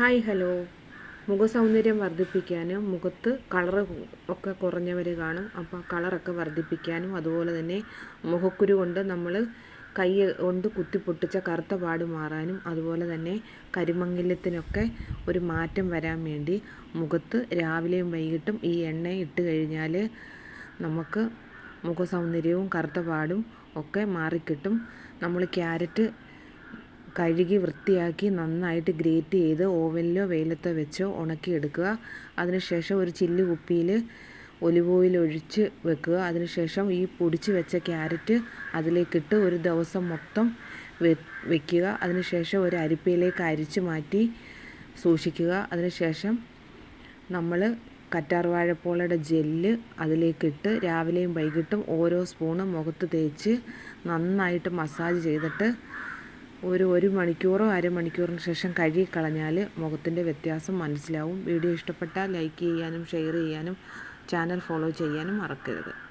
Hi hello. മുഖസൗന്ദര്യം വർദ്ധിപ്പിക്കാനും മുഖത്ത് colour ഒക്കെ കുറഞ്ഞവർ കാണും. അപ്പോൾ കളറൊക്കെ വർദ്ധിപ്പിക്കാനും അതുപോലെ തന്നെ മുഖക്കുരു കൊണ്ട് നമ്മൾ കൈ കൊണ്ട് കുത്തി പൊട്ടിച്ച കറുത്ത പാട് മാറാനും അതുപോലെ തന്നെ കരിമംഗല്യത്തിനൊക്കെ ഒരു മാറ്റം വരാൻ വേണ്ടി മുഖത്ത് രാവിലെയും വൈകിട്ടും ഈ എണ്ണ ഇട്ട് കഴിഞ്ഞാൽ നമുക്ക് മുഖസൗന്ദര്യവും കറുത്ത പാടും ഒക്കെ മാറിക്കിട്ടും. നമ്മൾ ക്യാരറ്റ് കഴുകി വൃത്തിയാക്കി നന്നായിട്ട് ഗ്രേറ്റ് ചെയ്ത് ഓവനിലോ വെയിലത്തോ വെച്ചോ ഉണക്കിയെടുക്കുക. അതിനുശേഷം ഒരു ചില്ലു കുപ്പിയിൽ ഒലിവ് ഓയിൽ ഒഴിച്ച് വെക്കുക. അതിനുശേഷം ഈ പൊടിച്ച് വെച്ച ക്യാരറ്റ് അതിലേക്കിട്ട് ഒരു ദിവസം മൊത്തം വെക്കുക. അതിനുശേഷം ഒരു അരിപ്പയിലേക്ക് അരിച്ച് മാറ്റി സൂക്ഷിക്കുക. അതിനുശേഷം നമ്മൾ കറ്റാർ വാഴപ്പോളയുടെ ജെല്ല് അതിലേക്കിട്ട് രാവിലെയും വൈകിട്ടും ഓരോ സ്പൂണും മുഖത്ത് തേച്ച് നന്നായിട്ട് മസാജ് ചെയ്തിട്ട് ഒരു ഒരു മണിക്കൂറോ അരമണിക്കൂറിന് ശേഷം കഴുകിക്കളഞ്ഞാൽ മുഖത്തിന്റെ വ്യത്യാസം മനസ്സിലാവും. വീഡിയോ ഇഷ്ടപ്പെട്ടാൽ ലൈക്ക് ചെയ്യാനും ഷെയർ ചെയ്യാനും ചാനൽ ഫോളോ ചെയ്യാനും മറക്കരുത്.